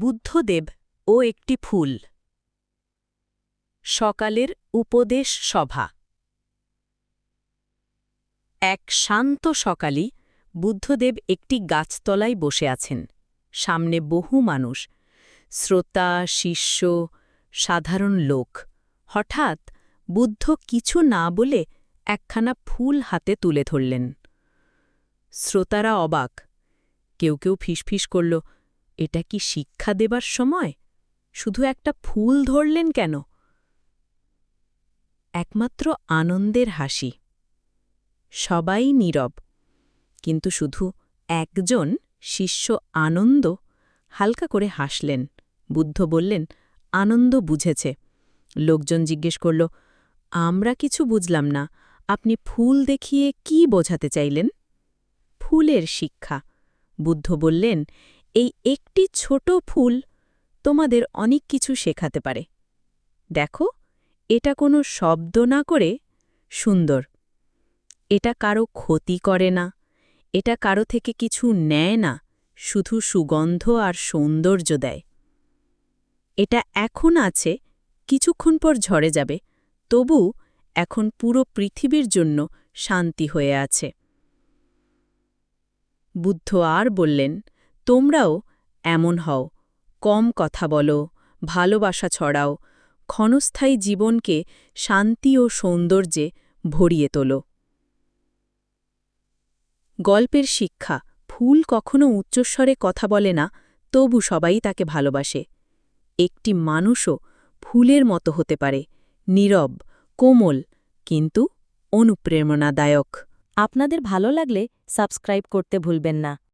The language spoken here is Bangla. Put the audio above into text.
বুদ্ধদেব ও একটি ফুল। সকালের উপদেশ সভা। এক শান্ত সকালই বুদ্ধদেব একটি গাছতলায় বসে আছেন। সামনে বহু মানুষ, শ্রোতা, শিষ্য, সাধারণ লোক। হঠাৎ বুদ্ধ কিছু না বলে একখানা ফুল হাতে তুলে ধরলেন। শ্রোতারা অবাক। কেউ কেউ ফিসফিস করল এটা কি শিক্ষা দেবার সময়? শুধু একটা ফুল ধরলেন কেন? একমাত্র আনন্দের হাসি। সবাই নীরব, কিন্তু শুধু একজন শিষ্য আনন্দ হালকা করে হাসলেন। বুদ্ধ বললেন, আনন্দ বুঝেছে। লোকজন জিজ্ঞেস করল, আমরা কিছু বুঝলাম না। আপনি ফুল দেখিয়ে কি বোঝাতে চাইলেন? ফুলের শিক্ষা। বুদ্ধ বললেন এই একটি ছোট ফুল তোমাদের অনেক কিছু শেখাতে পারে। দেখো, এটা কোনো শব্দ না করে সুন্দর। এটা কারও ক্ষতি করে না। এটা কারও থেকে কিছু নেয় না, শুধু সুগন্ধ আর সৌন্দর্য দেয়। এটা এখন আছে, কিছুক্ষণ পর ঝরে যাবে, তবু এখন পুরো পৃথিবীর জন্য শান্তি হয়ে আছে। বুদ্ধ আর বললেন তোমরাও এমন হও। কম কথা বলো, ভালোবাসা ছড়াও, ক্ষণস্থায়ী জীবনকে শান্তি ও সৌন্দর্যে ভরিয়ে তোলো। গল্পের শিক্ষা, ফুল কখনো উচ্চস্বরে কথা বলে না, তবু সবাই তাকে ভালোবাসে। একটি মানুষও ফুলের মতো হতে পারে, নীরব, কোমল, কিন্তু অনুপ্রেরণাদায়ক। আপনাদের ভালো লাগলে সাবস্ক্রাইব করতে ভুলবেন না।